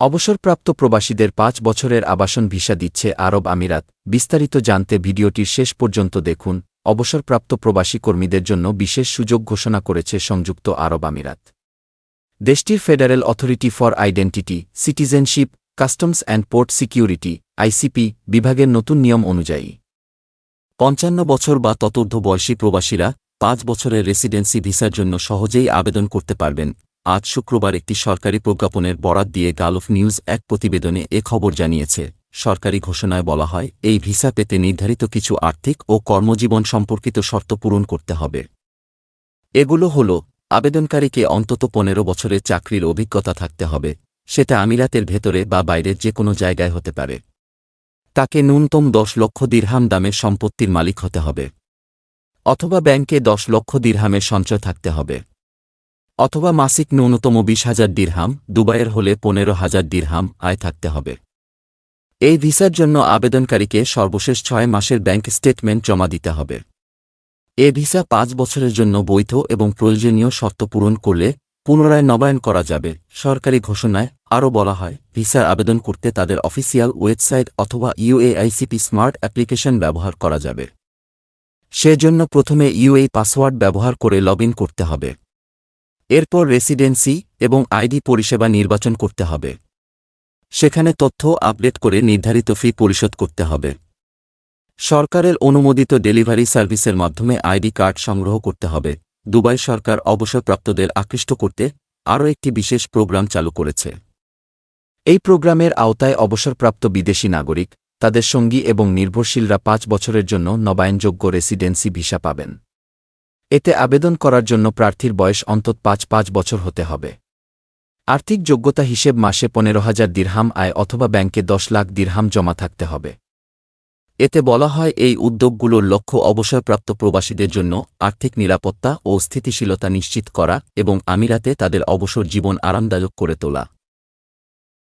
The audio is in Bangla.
অবসরপ্রাপ্ত প্রবাসীদের পাঁচ বছরের আবাসন ভিসা দিচ্ছে আরব আমিরাত। বিস্তারিত জানতে ভিডিওটির শেষ পর্যন্ত দেখুন। অবসরপ্রাপ্ত প্রবাসী কর্মীদের জন্য বিশেষ সুযোগ ঘোষণা করেছে সংযুক্ত আরব আমিরাত। দেশটির federal authority for identity, citizenship, customs and port security, ICP, বিভাগের নতুন নিয়ম অনুযায়ী। পঞ্চান্ন বছর বা ততোর্ধ্ব বয়সী প্রবাসীরা পাঁচ বছরের রেসিডেন্সি ভিসার জন্য সহজেই আবেদন করতে পারবেন। আজ শুক্রবার একটি সরকারি প্রজ্ঞাপনের বরাত দিয়ে গালফ নিউজ এক প্রতিবেদনে এ খবর জানিয়েছে। সরকারি ঘোষণায় বলা হয়, এই ভিসা পেতে নির্ধারিত কিছু আর্থিক ও কর্মজীবন সম্পর্কিত শর্ত পূরণ করতে হবে। এগুলো হল, আবেদনকারীকে অন্তত পনেরো বছরের চাকরির অভিজ্ঞতা থাকতে হবে, সেটা আমিরাতের ভেতরে বা বাইরের যে কোনো জায়গায় হতে পারে। তাকে ন্যূনতম দশ লক্ষ দিরহাম দামের সম্পত্তির মালিক হতে হবে। অথবা ব্যাংকে দশ লক্ষ দিরহামের সঞ্চয় থাকতে হবে। অথবা মাসিক ন্যূনতম বিশ হাজার দিরহাম, দুবাইয়ের হলে পনেরো হাজার দিরহাম আয় থাকতে হবে। এই ভিসার জন্য আবেদনকারীকে সর্বশেষ ছয় মাসের ব্যাংক স্টেটমেন্ট জমা দিতে হবে। এ ভিসা পাঁচ বছরের জন্য বৈধ এবং প্রয়োজনীয় শর্ত পূরণ করলে পুনরায় নবায়ন করা যাবে, সরকারি ঘোষণায় আরও বলা হয়। ভিসার আবেদন করতে তাদের অফিসিয়াল ওয়েবসাইট অথবা ইউএআইসিপি স্মার্ট অ্যাপ্লিকেশন ব্যবহার করা যাবে। সেজন্য প্রথমে ইউএ পাসওয়ার্ড ব্যবহার করে লগ করতে হবে। এরপর রেসিডেন্সি এবং আইডি পরিষেবা নির্বাচন করতে হবে। সেখানে তথ্য আপডেট করে নির্ধারিত ফি পরিশোধ করতে হবে। সরকারের অনুমোদিত ডেলিভারি সার্ভিসের মাধ্যমে আইডি কার্ড সংগ্রহ করতে হবে। দুবাই সরকার অবসরপ্রাপ্তদের আকৃষ্ট করতে আরও একটি বিশেষ প্রোগ্রাম চালু করেছে। এই প্রোগ্রামের আওতায় অবসরপ্রাপ্ত বিদেশি নাগরিক, তাদের সঙ্গী এবং নির্ভরশীলরা পাঁচ বছরের জন্য নবায়নযোগ্য রেসিডেন্সি ভিসা পাবেন। এতে আবেদন করার জন্য প্রার্থীর বয়স অন্তত পাঁচ পাঁচ বছর হতে হবে। আর্থিক যোগ্যতা হিসেব মাসে পনেরো হাজার দিরহাম আয় অথবা ব্যাংকে দশ লাখ দিরহাম জমা থাকতে হবে। এতে বলা হয় এই উদ্যোগগুলোর লক্ষ্য অবসরপ্রাপ্ত প্রবাসীদের জন্য আর্থিক নিরাপত্তা ও স্থিতিশীলতা নিশ্চিত করা এবং আমিরাতে তাদের অবসর জীবন আরামদায়ক করে তোলা।